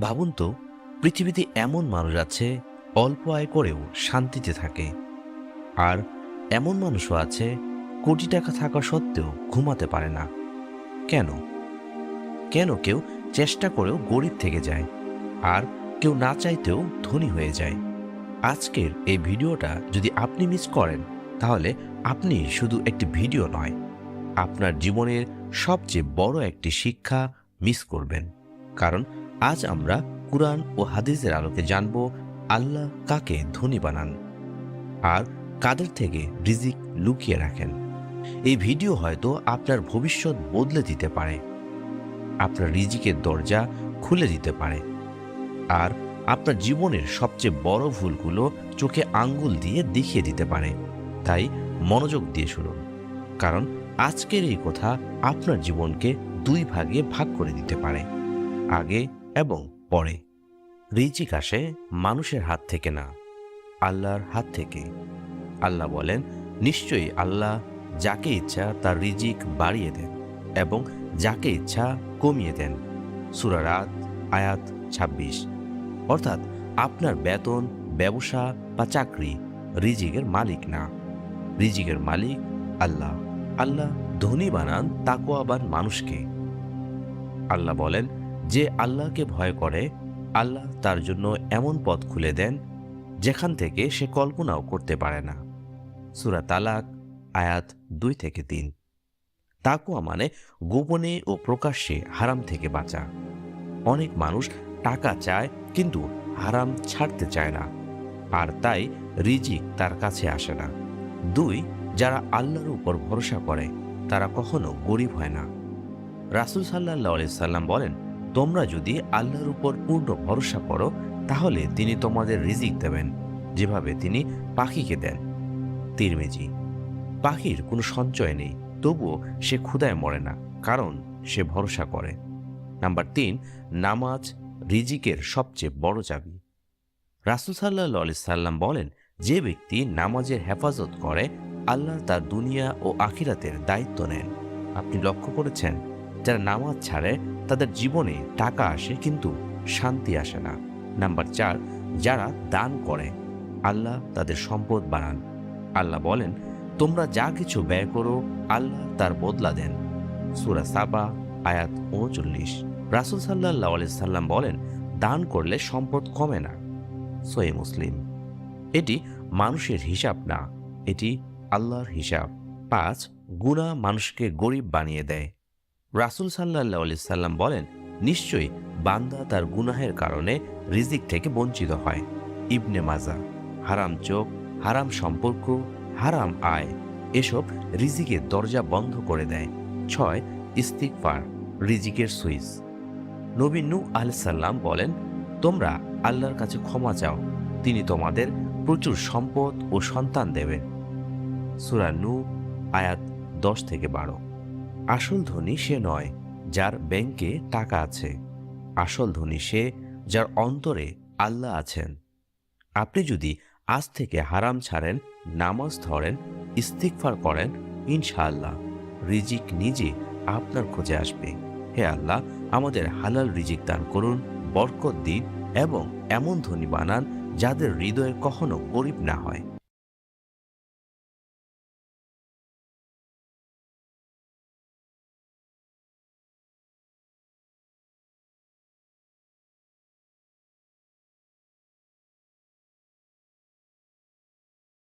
ভাবুন তো, পৃথিবীতে এমন মানুষ আছে, অল্প আয় করেও শান্তিতে থাকে। আর এমন মানুষও আছে, কোটি টাকা থাকা সত্ত্বেও ঘুমাতে পারে না। কেন? কেন কেউ চেষ্টা করেও গরিব থেকে যায়, আর কেউ না চাইতেও ধনী হয়ে যায়? আজকের এই ভিডিওটা যদি আপনি মিস করেন, তাহলে আপনি শুধু একটি ভিডিও নয়, আপনার জীবনের সবচেয়ে বড় একটি শিক্ষা মিস করবেন। কারণ আজ আমরা কুরআন ও হাদিসের আলোকে জানব আল্লাহ কাকে ধনী বানান আর কাদের থেকে রিজিক লুকিয়ে রাখেন। এই ভিডিও হয়তো আপনার ভবিষ্যৎ বদলে দিতে পারে, আপনার রিজিকের দরজা খুলে দিতে পারে, আর আপনার জীবনের সবচেয়ে বড় ভুলগুলো চোখে আঙ্গুল দিয়ে দেখিয়ে দিতে পারে। তাই মনোযোগ দিয়ে শুনুন, কারণ আজকের এই কথা আপনার জীবনকে দুই ভাগে ভাগ করে দিতে পারে। আগে এবং পরে। রিজিক আসে মানুষের হাত থেকে না, আল্লাহর হাত থেকে। আল্লাহ বলেন, নিশ্চয়ই আল্লাহ যাকে ইচ্ছা তার রিজিক বাড়িয়ে দেন এবং যাকে ইচ্ছা কমিয়ে দেন। সুরারাত আয়াত ২৬ অর্থাৎ আপনার বেতন, ব্যবসা বা চাকরি রিজিকের মালিক না। রিজিকের মালিক আল্লাহ। আল্লাহ ধনী বানান তাকোয়াবান মানুষকে। আল্লাহ বলেন যে আল্লাহকে ভয় করে, আল্লাহ তার জন্য এমন পথ খুলে দেন, যেখান থেকে সে কল্পনাও করতে পারে না। সুরা তালাক, আয়াত দুই থেকে তিন। তাকুয়া মানে গোপনে ও প্রকাশ্যে হারাম থেকে বাঁচা। অনেক মানুষ টাকা চায়, কিন্তু হারাম ছাড়তে চায় না। আর তাই রিজিক তার কাছে আসে না। দুই, যারা আল্লাহর উপর ভরসা করে, তারা কখনো গরিব হয় না। রাসুল সাল্লাহ সাল্লাম বলেন তোমরা যদি আল্লাহর উপর পূর্ণ ভরসা করো, তাহলে তিনি তোমাদের রিজিক দেবেন, যেভাবে তিনি পাখিকে দেন। তিরমেজি, পাখির কোনো সঞ্চয় নেই, তবুও সে ক্ষুদায় মরে না, কারণ সে ভরসা করে। নাম্বার তিন, নামাজ রিজিকের সবচেয়ে বড় চাবি। রাসুল সাল্লাহ সাল্লাম বলেন, যে ব্যক্তি নামাজের হেফাজত করে, আল্লাহ তার দুনিয়া ও আখিরাতের দায়িত্ব নেন। আপনি লক্ষ্য করেছেন, যারা নামাজ ছাড়ে তাদের জীবনে টাকা আসে কিন্তু শান্তি আসে না। নাম্বার চার, যারা দান করে, আল্লাহ তাদের সম্পদ বাড়ান। আল্লাহ বলেন, তোমরা যা কিছু ব্যয় করো, আল্লাহ তার বদলা দেন। সুরা সাবা, আয়াত উনচল্লিশ। রাসুল সাল্লাহ সাল্লাম বলেন, দান করলে সম্পদ কমে না। সোয়ে মুসলিম। এটি মানুষের হিসাব না, এটি আল্লাহর হিসাব। পাঁচ গুণা মানুষকে গরিব বানিয়ে দেয়। রাসুল সাল্লাহ সাল্লাম বলেন, নিশ্চয়ই বান্দা তার গুনাহের কারণে রিজিক থেকে বঞ্চিত হয়। ইবনে মাজা, হারাম চোখ, হারাম সম্পর্ক, হারাম আয়, এসব রিজিকের দরজা বন্ধ করে দেয়। ছয় ইস্তিকফার রিজিকের সুইচ। নবী নু আলসাল্লাম বলেন, তোমরা আল্লাহর কাছে ক্ষমা চাও। তিনি তোমাদের প্রচুর সম্পদ ও সন্তান দেবেন। সুরা নু আয়াত দশ থেকে বারো। আসল ধনী সে নয়, যার ব্যাংকে টাকা আছে। আসল ধনী সে যার অন্তরে আল্লাহ আছেন। আপনি যদি আজ থেকে হারাম ছাড়েন, নামাজ ধরেন ইস্তিকফার করেন, ইনশাআল্লাহ রিজিক নিজে আপনার খোঁজে আসবে। হে আল্লাহ, আমাদের হালাল রিজিক দান করুন, বরকত দিন এবং এমন ধনী বানান যাদের হৃদয়ে কখনো গরিব না হয়।